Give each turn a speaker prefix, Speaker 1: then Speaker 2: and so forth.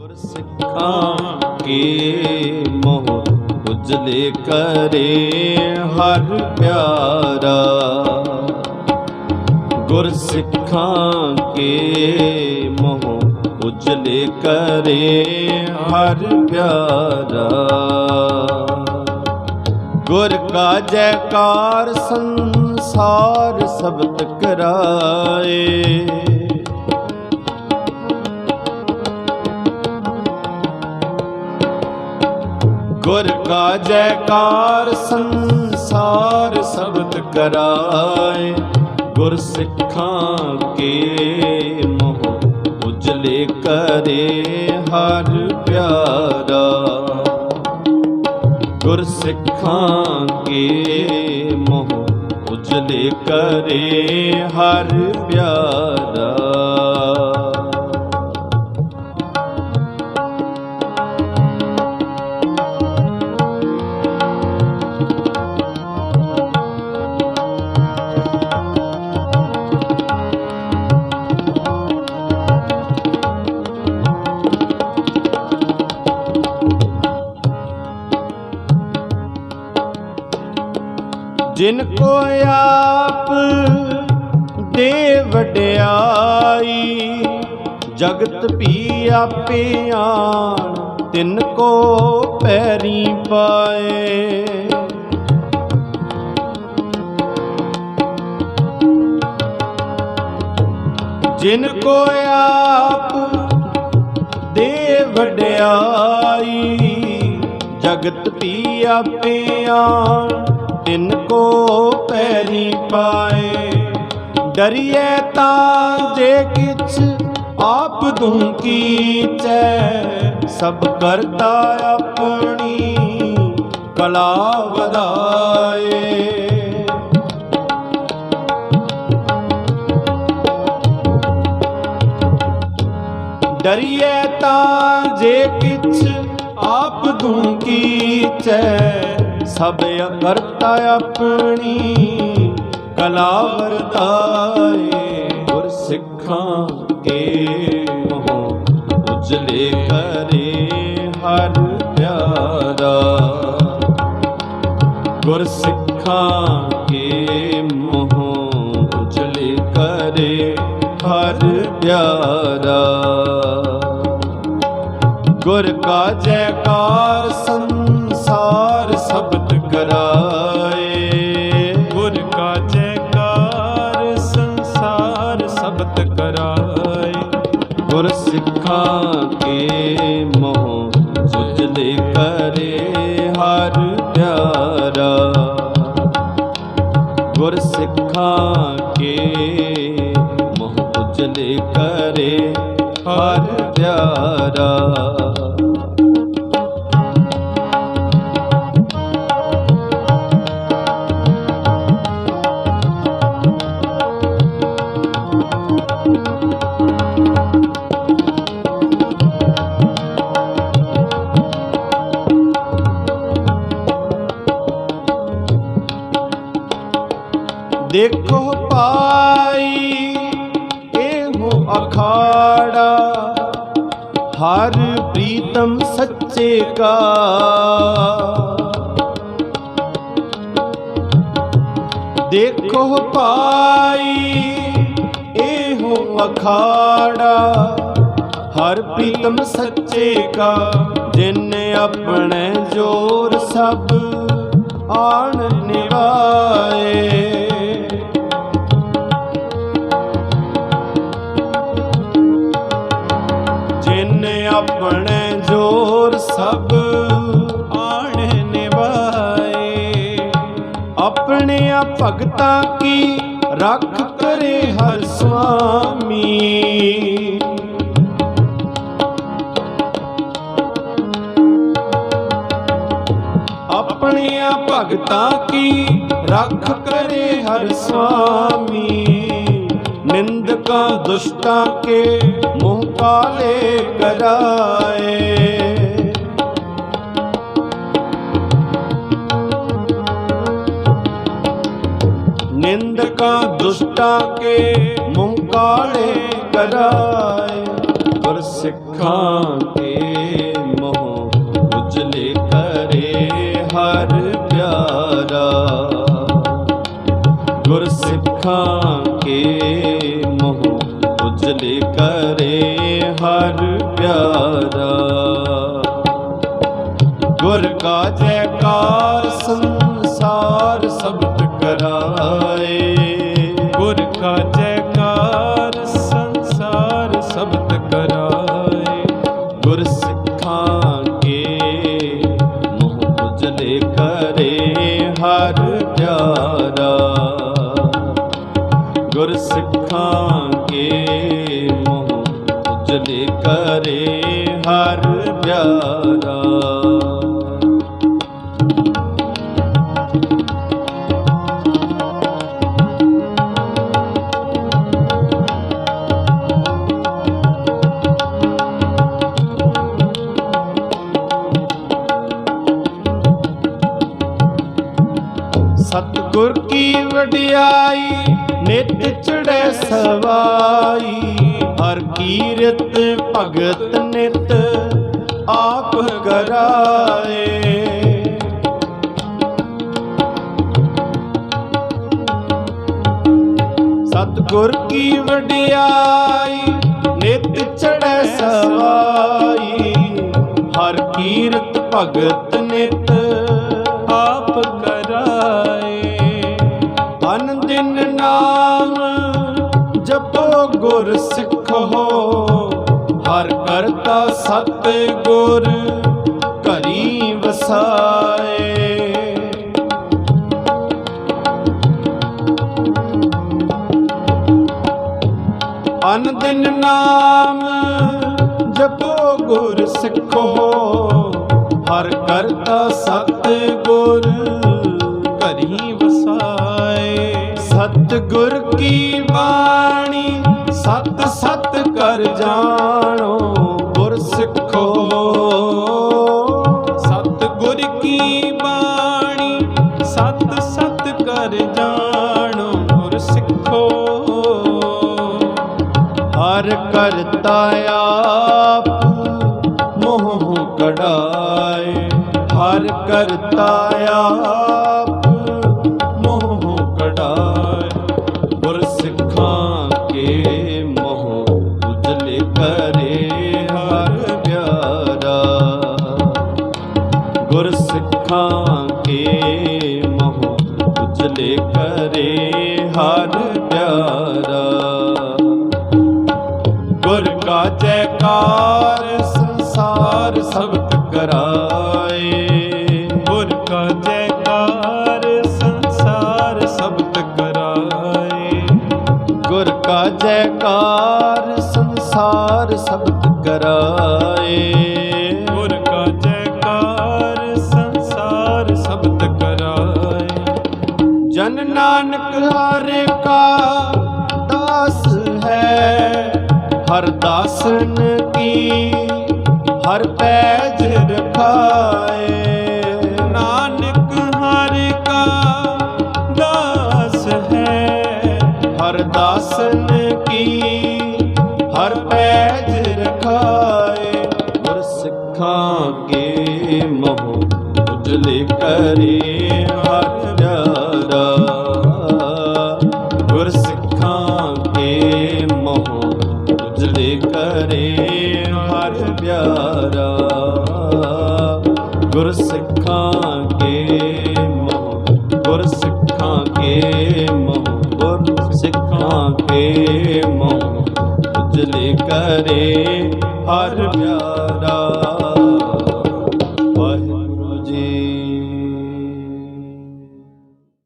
Speaker 1: ਗੁਰ ਸਿੱਖਾਂ ਕੇ ਮੋਹ ਉਜਲੇ ਕਰੇ ਹਰ ਪਿਆਰਾ। ਗੁਰ ਸਿੱਖਾਂ ਕੇ ਮੋਹ ਉਜਲੇ ਕਰੇ ਹਰ ਪਿਆਰਾ। ਗੁਰ ਕਾ ਜੈਕਾਰ ਸੰਸਾਰ ਸਬਦ ਕਰਾਏ। ਗੁਰ ਕਾ ਜੈਕਾਰ ਸੰਸਾਰ ਸਬਦ ਕਰਾਏ, ਗੁਰ ਸਿੱਖਾਂ ਕੇ ਮੋਹ ਉਜਲੇ ਕਰੇ ਹਰ ਪਿਆਰਾ। ਗੁਰ ਸਿੱਖਾਂ ਕੇ ਮੋਹ ਉਜਲੇ ਕਰੇ ਹਰ ਪਿਆਰਾ। ਜਿਨ ਕੋ ਆਪ ਦੇ ਵਡਿਆਈ, ਜਗਤ ਵੀ ਆਪੇ ਆਣ, ਤਿਨ ਕੋ ਪੈਰੀ ਪਾਏ। ਜਿਨ ਕੋ ਆਪ ਦੇ ਵਡਿਆਈ, ਜਗਤ ਵੀ ਆਪੇ ਆਣ ਤਿਨ ਕੋ ਪੈਰੀ ਪਾਏ। ਡਰੀਏ ਤਾਂ ਜੇ ਕਿਛ ਆਪ ਦੂੰ ਕੀਚੈ ਸਭ ਕਰਤਾ ਆਪਣੀ ਕਲਾ ਵਧਾਏ। ਡਰੀਏ ਤਾਂ ਜੇ ਕਿਛ ਆਪ ਦੂੰ ਕੀਚੈ ਸਭ ਕਰਤਾ ਆਪਣੀ ਕਲਾ ਵਰਤਾਏ, ਗੁਰ ਸਿੱਖਾਂ ਕੇ ਮੋਹ ਉਜਲੇ ਕਰੇ ਹਰ ਪਿਆਰਾ। ਗੁਰ ਸਿੱਖਾਂ ਕੇ ਮੋਹ ਉਜਲੇ ਕਰੇ ਹਰ ਪਿਆਰਾ। ਗੁਰ ਕਾ ਜੈਕਾਰ ਸੰਸਾਰ
Speaker 2: ਸੰਸਾਰ ਕਰਾਏ
Speaker 1: ਗੁਰ ਸਿੱਖਾਂ ਕੇ ਮੋਹ ਉਜਲੇ ਕਰੇ ਹਰ ਪਿਆਰਾ। ਗੁਰ ਸਿੱਖਾਂ ਕੇ ਮੋਹ ਉਜਲੇ ਕਰੇ ਹਰ ਪਿਆਰਾ। ਦੇਖੋ ਪਾਈ ਇਹੋ ਅਖਾੜਾ, ਹਰ ਪ੍ਰੀਤਮ ਸੱਚੇ ਕਾ। ਦੇਖੋ ਪਾਈ ਇਹੋ ਅਖਾੜਾ, ਹਰ ਪ੍ਰੀਤਮ ਸੱਚੇ ਕਾ। ਜਿਨ ਆਪਣੇ ਜੋਰ ਸਭ ਆਣ ਨਿਵਾਏ ਭਗਤਾਂ ਕੀ ਰੱਖ ਕਰੇ ਹਰ ਸੁਆਮੀ ਆਪਣੇ ਭਗਤਾਂ ਕੀ ਰੱਖ ਕਰੇ ਹਰ ਸੁਆਮੀ ਨਿੰਦਕਾਂ ਦੁਸ਼ਟਾਂ ਕੇ ਮੂੰਹ ਕਾਲੇ ਕਰਾਏ। ਨਿੰਦਕਾ ਦੁਸ਼ਟਾ ਕੇ ਮੁੰਕਾਲੇ ਕਰਾਏ। ਗੁਰ ਸਿੱਖਾਂ ਕੇ ਮੋਹ ਉਜਲੇ ਕਰੇ ਹਰ ਪਿਆਰਾ। ਗੁਰ ਸਿੱਖਾਂ ਕੇ ਮੋਹ ਉਜਲੇ ਕਰੇ ਹਰ ਪਿਆਰਾ। ਗੁਰ ਕਾ ਜੈਕਾਰ ਸੰਤ
Speaker 2: ਗੁਰ ਕਾ ਜੈਕਾਰ ਸੰਸਾਰ ਸਬਦ ਕਰਾਏ।
Speaker 1: ਗੁਰ ਸਿੱਖਾਂ ਕੇ ਮੋਹ ਉਜਲੇ ਕਰੇ ਹਰ ਪਿਆਰਾ। ਗੁਰ ਸਿੱਖਾਂ ਕੇ ਮੋਹ ਉਜਲੇ ਕਰੇ ਹਰ ਪਿਆਰਾ। ਵਡਿਆਈ ਨਿਤ ਚੜੈ ਸਵਾਈ। ਹਰ ਕੀਰਤ ਭਗਤ ਨਿਤ ਆਪ ਕਰਾਏ ਸਤਿਗੁਰ ਕੀ ਵਡਿਆਈ, ਨਿਤ ਚੜੈ ਸਵਾਈ। ਹਰ ਕੀਰਤ ਭਗਤ ਹਰ ਕਰਤਾ ਸਤ ਗੁਰ ਘਰੀ ਵਸਾਏ। ਅਨ ਦਿਨ ਨਾਮ ਜਪੋ ਗੁਰ ਸਿੱਖੋ, ਹਰ ਕਰਤਾ ਸਤ ਗੁਰ ਗੁਰ ਕੀ ਬਾਣੀ, ਸਤ ਸਤ ਕਰ ਜਾਣੋ, ਗੁਰ ਸਿੱਖੋ।
Speaker 2: ਸਤ ਗੁਰ ਕੀ ਬਾਣੀ, ਸਤ ਸਤ ਕਰ ਜਾਣੋ, ਗੁਰ ਸਿੱਖੋ।
Speaker 1: ਹਰ ਕਰਤਾ ਆਪ, ਮੋਹ ਕਢਾਏ। ਹਰ ਕਰਤਾ ਆਪ ਹਰ ਪਿਆਰਾ ਗੁਰ ਕਾ ਜੈਕਾਰ ਸੰਸਾਰ ਸਬਤ ਕਰਾਏ
Speaker 2: ਗੁਰ ਕਾ ਜੈਕਾਰ ਸੰਸਾਰ ਸਬਤ ਕਰਾਏ
Speaker 1: ਗੁਰ ਕਾ ਜੈਕਾਰ ਸੰਸਾਰ ਸਬਤ ਕਰਾਏ ਜਨ ਨਾਨਕ ਹਰ ਕਾ ਦਾਸ ਹੈ। ਹਰ ਦਾਸਨ ਕੀ, ਹਰ ਪੈਜ ਰਖਾਏ।
Speaker 2: ਨਾਨਕ ਹਰ ਕਾ ਦਾਸ ਹੈ।
Speaker 1: ਹਰ ਦਾਸਨ ਕੀ, ਹਰ ਪੈਜ ਰਖਾਏ। ਗੁਰ ਸਿੱਖਾਂ ਕੇ ਮੋਹ ਉਜਲੇ ਕਰੇ। ਗੁਰ ਸਿੱਖਾਂ ਕੇ ਮੋਹ, ਗੁਰ ਸਿੱਖਾਂ ਕੇ ਮੋਹ, ਗੁਰ ਸਿੱਖਾਂ ਕੇ ਮੋਹ। ਉਜਲੇ ਕਰੇ ਹਰ ਪਿਆਰਾ